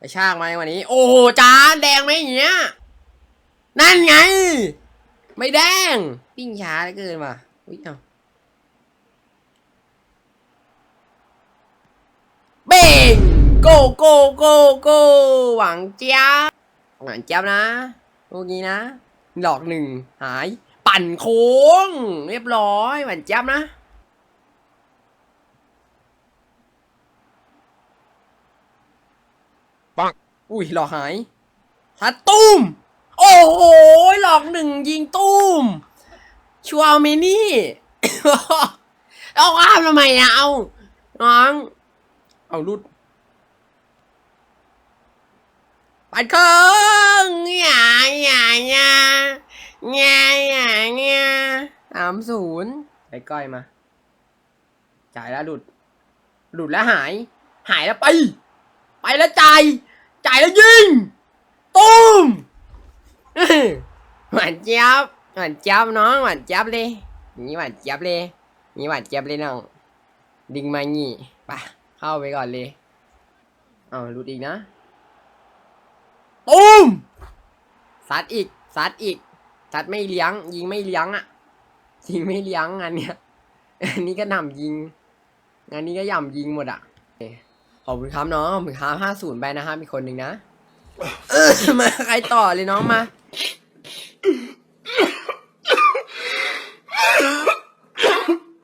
ไปชากมาวันนี้ โอ้โหจานแดงไหมอย่างเงี้ย นั่นไง ไม่แดง ปิ้งช้าเลือเกินว่ะอุ้ยเอาเบ่งโกโกโกโกหวังเจี๊ยบหวังเจี๊ยบนะพวกนี้นะ หลอกหนึ่งหาย ปั่นโค้ง เรียบร้อยหวังเจี๊ยบนะ ปัง อุ้ยหลอกหายฮัตตุ้ม โอ้โห หลอกหนึ่งยิงตุ้ม ชัวร์เมนี่ เอาข้ามทำไมอะเอา น้อง เอารุดปัดเครื่องหยาหยาหยาหยาหยาหยาสามศูนย์ไปก้อยมา จ่ายแล้วหลุด หลุดแล้วหาย หายแล้วไป ไปแล้วจ่าย จ่ายแล้วยิงตุ้มหวานเจี๊ยบหวานเจี๊ยบน้องหวานเจี๊ยบเลยนี่หวานเจี๊ยบเลยนี่หวานเจี๊ยบเลยน้องดึงมางี้ไปเข้าไปก่อนเลยเอาหลุดอีกนะตุ้มซัดอีกซัดอีกซัดไม่เลี้ยง ยิงไม่เลี้ยงอะยิงไม่เลี้ยงงานเนี้ยอันนี้ก็นำยิงงานนี้ก็ย่ำยิงหมดอะ ขอบคุณครับน้องขอบคุณครับห้าศูนย์ไปนะครับมีกคนหนึ่งนะมาใครต่อเลยน้องมา